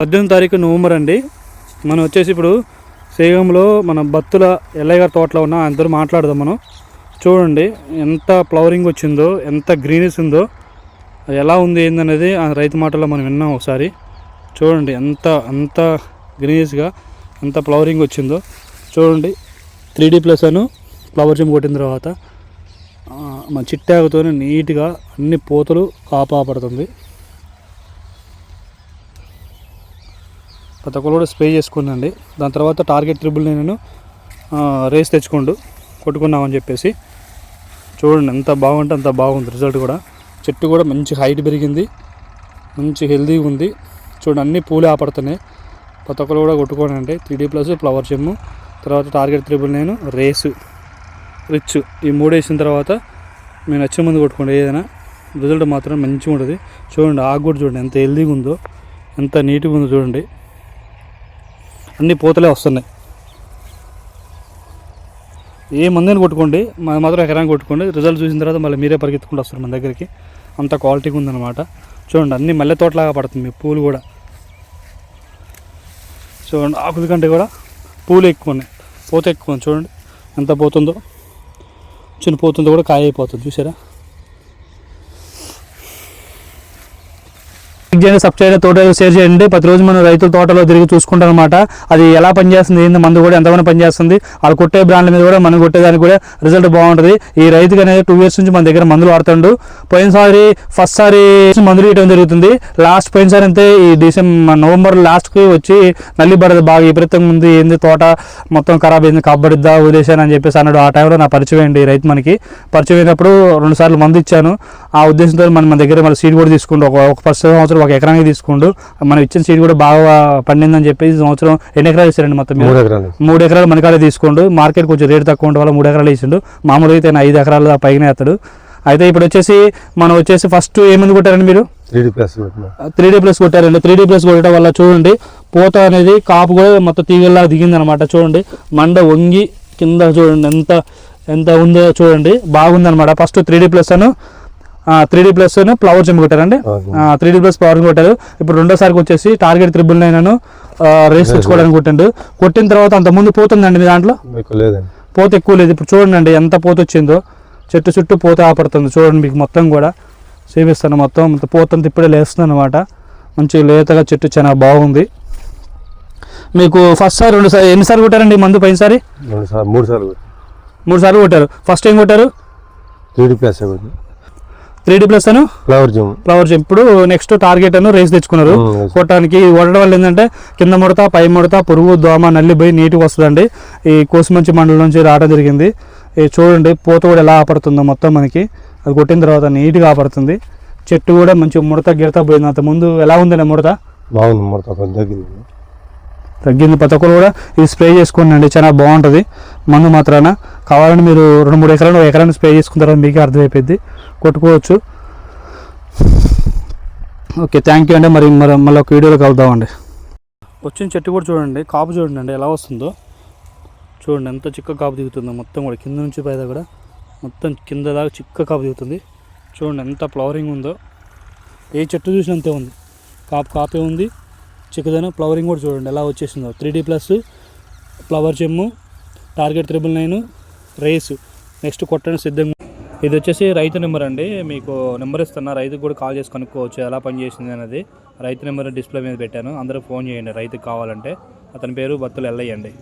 పద్దెనిమిది తారీఖు నవంబర్ అండి. మనం వచ్చేసి ఇప్పుడు సేగంలో మన బత్తుల ఎల్లయ్య గారి తోటలో ఉన్న అందరూ మాట్లాడదాం మనం. చూడండి ఎంత ఫ్లవరింగ్ వచ్చిందో ఎంత గ్రీనెస్ ఉందో అది ఎలా ఉంది ఏందనేది ఆ రైతు మాటల్లో మనం విన్నాం ఒకసారి. చూడండి ఎంత అంత గ్రీనెస్గా ఎంత ఫ్లవరింగ్ వచ్చిందో. చూడండి త్రీ డీ ప్లస్ అను ఫ్లవర్ జిమ్ కొట్టిన తర్వాత మన చిట్టాకుతోనే నీట్గా అన్ని పూతలు కాపాడుతుంది ప్రతి ఒక్కరు కూడా స్ప్రే చేసుకున్నాండి దాని తర్వాత టార్గెట్ ట్రిపుల్ నేను రేస్ తెచ్చుకోండు కొట్టుకున్నామని చెప్పేసి చూడండి ఎంత బాగుంటే అంత బాగుంది రిజల్ట్ కూడా. చెట్టు కూడా మంచి హైట్ పెరిగింది. మంచి హెల్తీగా ఉంది. చూడండి అన్ని పూలే ఆపడుతున్నాయి. ప్రతి ఒక్కరు కూడా కొట్టుకోనండి త్రీడీ ప్లస్ ఫ్లవర్ చెమ్ము తర్వాత టార్గెట్ త్రిబుల్ నేను రేసు రిచ్. ఈ మూడు వేసిన తర్వాత మేము నచ్చే ముందు కొట్టుకోండి. ఏదైనా రిజల్ట్ మాత్రం మంచిగా ఉంటుంది. చూడండి ఆకు కూడా చూడండి ఎంత హెల్దీగా ఉందో ఎంత నీట్గా ఉందో చూడండి. అన్ని పోతలే వస్తున్నాయి. ఏ మందిని కొట్టుకోండి మా మాత్రం ఎకరానికి కొట్టుకోండి. రిజల్ట్ చూసిన తర్వాత మళ్ళీ మీరే పరిగెత్తుకుంటూ వస్తారు మన దగ్గరికి. అంత క్వాలిటీగా ఉందన్నమాట. చూడండి అన్ని మల్లె తోటలాగా పడుతుంది మీ పూలు కూడా. చూడండి ఆకుల కంటే కూడా పూలు ఎక్కువ ఉన్నాయి. పోత ఎక్కువ చూడండి. ఎంత పోతుందో. చిన్న పోతుందో కూడా కాయ అయిపోతుంది చూసారా? లైక్ చేయండి సబ్స్క్రైబ్ చేయండి తోట షేర్ చేయండి. ప్రతిరోజు మనం రైతుల తోటలో తిరిగి చూసుకుంటాం అనమాట అది ఎలా పనిచేస్తుంది ఏంది మందు కూడా ఎంతమంది పనిచేస్తుంది వాళ్ళు కొట్టే బ్రాండ్ల మీద కూడా మనం కొట్టేదానికి కూడా రిజల్ట్ బాగుంటుంది. ఈ రైతుకి అనేది టూ ఇయర్స్ నుంచి మన దగ్గర మందులు వాడుతుండు. పోయినసారి ఫస్ట్ సారి మందులు ఇవ్వడం జరుగుతుంది. లాస్ట్ పోయినసారి అంతే ఈ డిసెంబర్ నవంబర్ లాస్ట్కి వచ్చి నల్లి బరద బాగా విపరీతంగా ఉంది. ఏంది తోట మొత్తం ఖరాబ్ అయింది కబ్బడిద్దా వదిలేశాను అని చెప్పేసి అన్నాడు. ఆ టైంలో నా పరిచయం అండి రైతు మనకి. పరిచయం అయినప్పుడు రెండు సార్లు మందు ఇచ్చాను. ఆ ఉద్దేశంతో మనం మన దగ్గర మళ్ళీ సీడ్ కూడా తీసుకుంటూ ఒక ఒక ఫస్ట్ సంవత్సరం ఒక ఎకరానికి తీసుకుంటూ మనం ఇచ్చిన సీడ్ కూడా బాగా పండిందని చెప్పేసి ఈ సంవత్సరం ఎన్ని ఎకరాలు ఇస్తారండి మొత్తం? మూడు ఎకరాలు. మూడు ఎకరాలు మనకాడే తీసుకోండు మార్కెట్ కొంచెం రేటు తక్కువ ఉండడం వల్ల మూడు ఎకరాలు వేసిండు. మామూలుగా అయితే ఐదు ఎకరాల పైన వేస్తాడు. అయితే ఇప్పుడు వచ్చేసి మనం వచ్చేసి ఫస్ట్ ఏమంది కొట్టారండి మీరు? త్రీ డీ ప్లస్ పెట్టినా త్రీ డీ ప్లస్ కొట్టారండి. త్రీ డీ ప్లస్ కొట్టడం వల్ల చూడండి పూత అనేది కాపు కూడా మొత్తం తీగల్లా దిగింది అనమాట చూడండి మండ వంగి కింద చూడండి ఎంత ఎంత ఉందో చూడండి బాగుంది అనమాట ఫస్ట్ త్రీ డీ ప్లస్ అను త్రీ డీ ప్లస్ ఫ్లవర్ చెంపు కొట్టారండి. త్రీ డీ ప్లస్ ఫ్లవర్ కొట్టారు. ఇప్పుడు రెండోసారికి వచ్చేసి టార్గెట్ త్రిబుల్ నైన్ అను రేస్ తెచ్చుకోవడానికి కొట్టిండు. కొట్టిన తర్వాత అంత ముందు పోతుందండి మీ దాంట్లో? పోత ఎక్కువ లేదు. ఇప్పుడు చూడండి అండి ఎంత పోత వచ్చిందో. చెట్టు చుట్టూ పోత ఆపడుతుంది. చూడండి మీకు మొత్తం కూడా. చూపిస్తాను మొత్తం. మొత్తం పోత అంతా ఇప్పుడే లేస్తుంది అనమాట మంచి లేతగా చెట్టు చాలా బాగుంది. మీకు ఫస్ట్ సారి రెండు సారి ఎన్నిసార్లు కొట్టారండి మందు రెండు సార్లు మూడు సార్లు మూడు సార్లు కొట్టారు. ఫస్ట్ ఏం కొట్టారు? త్రీ డీ ప్లస్ కొట్టి త్రీ డీ ప్లస్ అను? ఫ్లవర్ జిమ్ ఫ్లవర్ ఇప్పుడు నెక్స్ట్ టార్గెట్ అను రేస్ తెచ్చుకున్నారు. కొట్టడానికి కొట్టడం వల్ల ఏంటంటే కింద ముడత పై ముడత పురుగు దోమ నల్లి పోయి నీట్గా వస్తుందండి. ఈ కోసిమంచి మండలం నుంచి రావడం జరిగింది. చూడండి పూత కూడా ఎలా ఆపడుతుందో మొత్తం మనకి. అది కొట్టిన తర్వాత నీట్గా ఆపడుతుంది. చెట్టు కూడా మంచి ముడత గిడత పోయింది. అంత ముందు ఎలా ఉందండి ముడత? బాగుంది కొంచెం తగ్గింది. తగ్గింది ప్రతి ఒక్కరు కూడా. ఇది స్ప్రే చేసుకోండి చాలా బాగుంటుంది. మందు మాత్రాన. కావాలని మీరు రెండు మూడు ఎకరాలు ఎకరాన్ని స్ప్రే చేసుకున్న తర్వాత మీకే అర్థమైపోయింది కొట్టుకోవచ్చు. ఓకే థ్యాంక్ యూ అండి. మరి మరి మళ్ళీ ఒక వీడియోలో కలుద్దామండి వచ్చిన చెట్టు కూడా చూడండి కాపు చూడండి అండి ఎలా వస్తుందో. చూడండి ఎంత చిక్క కాపు దిగుతుందో మొత్తం కూడా కింద నుంచి పైదా కూడా. మొత్తం కింద దాకా చిక్క కాపు దిగుతుంది. చూడండి ఎంత ఫ్లవరింగ్ ఉందో. ఏ చెట్టు చూసినా అంతే ఉంది. కాపు కాపే ఉంది. చిక్కదనం ఫ్లవరింగ్ కూడా చూడండి ఎలా వచ్చేసిందో. త్రీ డీ ప్లస్ ఫ్లవర్ చెమ్ము target triple nine race next కొట్టడం సిద్ధంగా ఇది వచ్చేసి రైతు నెంబర్ అండి. మీకు నెంబర్ ఇస్తున్నా రైతుకు కూడా కాల్ చేసి కనుక్కోవచ్చు ఎలా పనిచేసింది అనేది. రైతు నెంబర్ డిస్ప్లే మీద పెట్టాను. అందరూ ఫోన్ చేయండి రైతుకు కావాలంటే. అతని పేరు బత్తులు ఎల్లయ్యండి